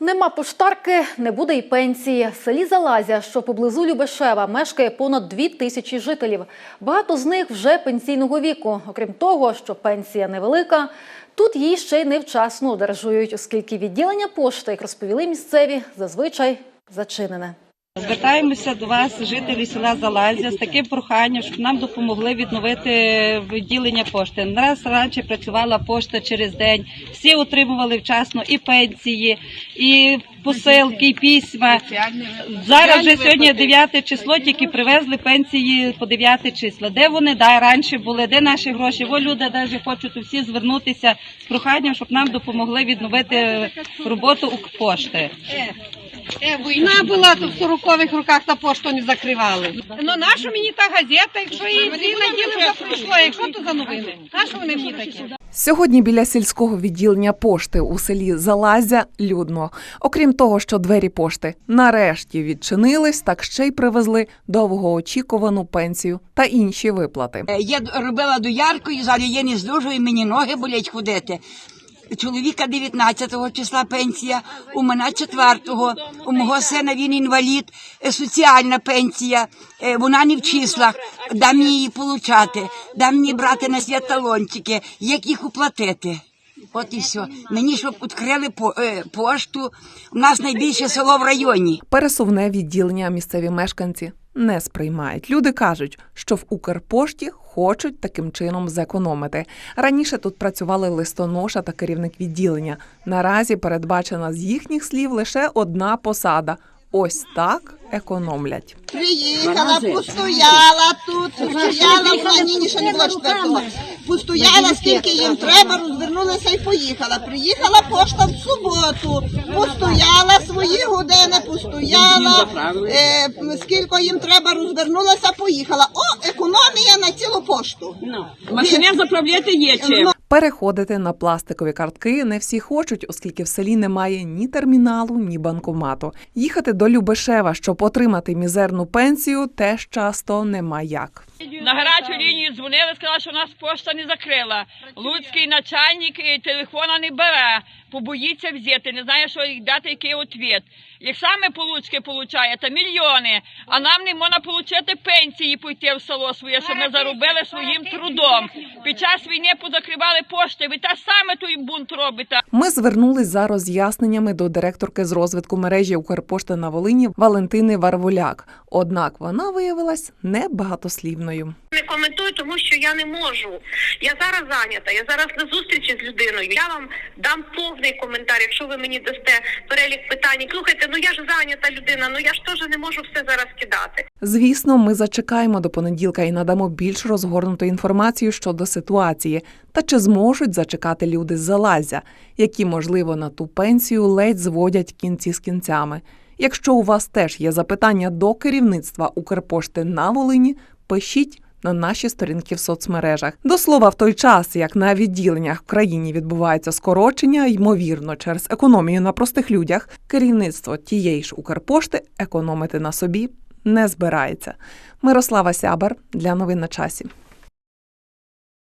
Нема поштарки, не буде й пенсії. В селі Залазя, що поблизу Любешева, мешкає понад дві тисячі жителів. Багато з них вже пенсійного віку. Окрім того, що пенсія невелика, тут її ще й невчасно одержують, оскільки відділення пошти, як розповіли місцеві, зазвичай зачинене. Звертаємося до вас, жителі села Залазя, з таким проханням, щоб нам допомогли відновити відділення пошти. Раз раніше працювала пошта через день, всі отримували вчасно і пенсії, і посилки, і письма. Зараз вже сьогодні 9 число, тільки привезли пенсії по 9 числа. Де вони да, раніше були, де наші гроші? Бо люди навіть хочуть всі звернутися з проханням, щоб нам допомогли відновити роботу Укрпошти. Е, війна була, то в 40-х роках та пошту не закривали. Ну нащо мені та газета, якщо її всі наділи вже пройшло, якщо то за новини? Нащо вони мені такі? Сьогодні біля сільського відділення пошти у селі Залазя людно. Окрім того, що двері пошти нарешті відчинились, так ще й привезли довгоочікувану пенсію та інші виплати. Е, Я робила доярку і зараз я не здужу, і мені ноги болять ходити. Чоловіка 19 числа пенсія, у мене 4-го, у мого сина він інвалід, е, соціальна пенсія, е, вона не в числах, дам її получати, дам мені брати на свят талончики, як їх оплатити. От і все. Мені щоб відкрили е, пошту, у нас найбільше село в районі. Пересувне відділення місцеві мешканці не сприймають. Люди кажуть, що в Укрпошті хочуть таким чином зекономити. Раніше тут працювали листоноша та керівник відділення. Наразі передбачена з їхніх слів лише одна посада. Ось так економлять. Приїхала, постояла тут, стояла в ще не було четвертого. Постояла, скільки їм треба, розвернулася і поїхала. Приїхала пошта в суботу, постояла свої години, постояла, е, скільки їм треба, розвернулася, поїхала. О, економія на цілу пошту. Машине заправляти є чим. Переходити на пластикові картки не всі хочуть, оскільки в селі немає ні терміналу, ні банкомату. Їхати до Любешева, щоб отримати мізерну пенсію, теж часто нема як. На гарячу лінію дзвонили, сказали, що нас пошта не закрила. Луцький начальник е, телефона не бере, побоїться взяти, не знає, що їй дати, який відповідь. Як саме по-луцьки получає, та мільйони, а нам не можна отримати пенсії, пойти в село своє, щоб ми заробили своїм трудом. Під час війни позакривали пошти, ви те саме той бунт робите. Ми звернулись за роз'ясненнями до директорки з розвитку мережі Укрпошти на Волині Валентини Варволяк. Однак вона виявилась небагатослівною. Не коментую, тому що я не можу. Я зараз зайнята. Я зараз на зустрічі з людиною. Я вам дам повний коментар, якщо ви мені дасте перелік питань. Слухайте, ну я ж зайнята людина. Ну я ж теж не можу все зараз кидати. Звісно, ми зачекаємо до понеділка і надамо більш розгорнуту інформацію щодо ситуації та чи зможуть зачекати люди з залазя, які, можливо, на ту пенсію ледь зводять кінці з кінцями. Якщо у вас теж є запитання до керівництва Укрпошти на Волині, пишіть на наші сторінки в соцмережах. До слова, в той час, як на відділеннях в країні відбувається скорочення, ймовірно, через економію на простих людях, керівництво тієї ж Укрпошти економити на собі не збирається. Мирослава Сябер для новин на часі.